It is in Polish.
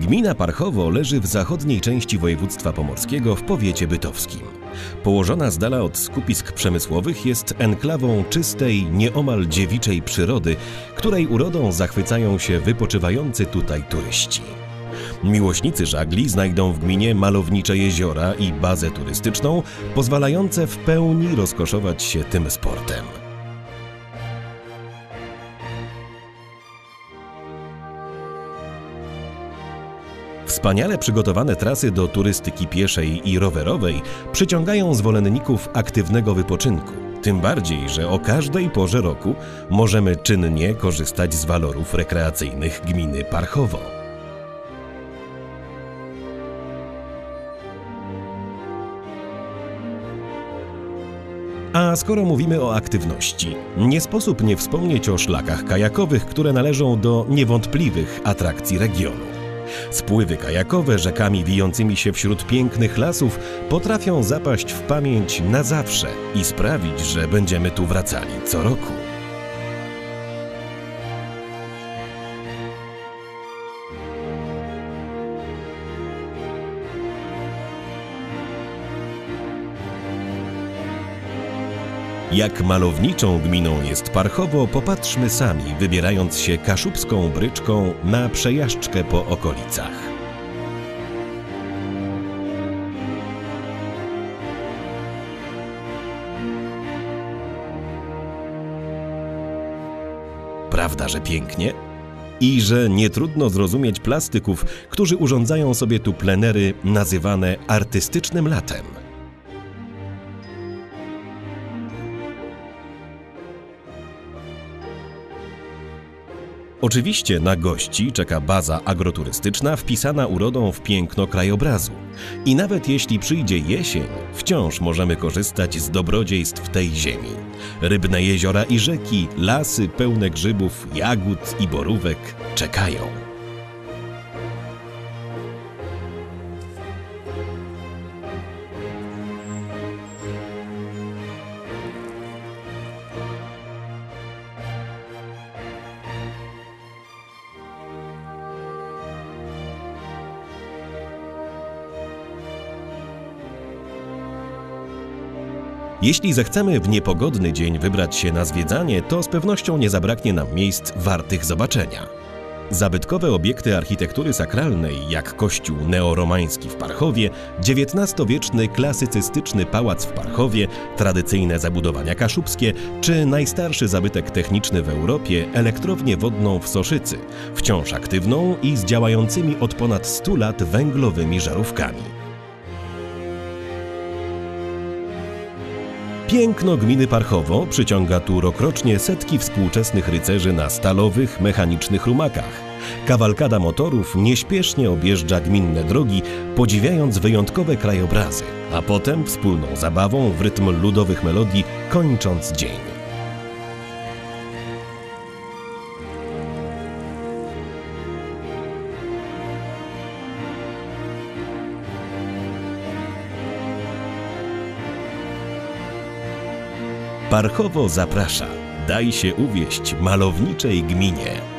Gmina Parchowo leży w zachodniej części województwa pomorskiego w powiecie bytowskim. Położona z dala od skupisk przemysłowych jest enklawą czystej, nieomal dziewiczej przyrody, której urodą zachwycają się wypoczywający tutaj turyści. Miłośnicy żagli znajdą w gminie malownicze jeziora i bazę turystyczną, pozwalające w pełni rozkoszować się tym sportem. Wspaniale przygotowane trasy do turystyki pieszej i rowerowej przyciągają zwolenników aktywnego wypoczynku. Tym bardziej, że o każdej porze roku możemy czynnie korzystać z walorów rekreacyjnych gminy Parchowo. A skoro mówimy o aktywności, nie sposób nie wspomnieć o szlakach kajakowych, które należą do niewątpliwych atrakcji regionu. Spływy kajakowe rzekami wijącymi się wśród pięknych lasów potrafią zapaść w pamięć na zawsze i sprawić, że będziemy tu wracali co roku. Jak malowniczą gminą jest Parchowo, popatrzmy sami, wybierając się kaszubską bryczką na przejażdżkę po okolicach. Prawda, że pięknie? I że nie trudno zrozumieć plastyków, którzy urządzają sobie tu plenery nazywane artystycznym latem. Oczywiście na gości czeka baza agroturystyczna wpisana urodą w piękno krajobrazu. I nawet jeśli przyjdzie jesień, wciąż możemy korzystać z dobrodziejstw tej ziemi. Rybne jeziora i rzeki, lasy pełne grzybów, jagód i borówek czekają. Jeśli zechcemy w niepogodny dzień wybrać się na zwiedzanie, to z pewnością nie zabraknie nam miejsc wartych zobaczenia. Zabytkowe obiekty architektury sakralnej, jak kościół neoromański w Parchowie, XIX-wieczny klasycystyczny pałac w Parchowie, tradycyjne zabudowania kaszubskie, czy najstarszy zabytek techniczny w Europie, elektrownię wodną w Soszycy, wciąż aktywną i z działającymi od ponad 100 lat węglowymi żarówkami. Piękno gminy Parchowo przyciąga tu rokrocznie setki współczesnych rycerzy na stalowych, mechanicznych rumakach. Kawalkada motorów nieśpiesznie objeżdża gminne drogi, podziwiając wyjątkowe krajobrazy, a potem wspólną zabawą w rytm ludowych melodii kończąc dzień. Parchowo zaprasza. Daj się uwieść malowniczej gminie.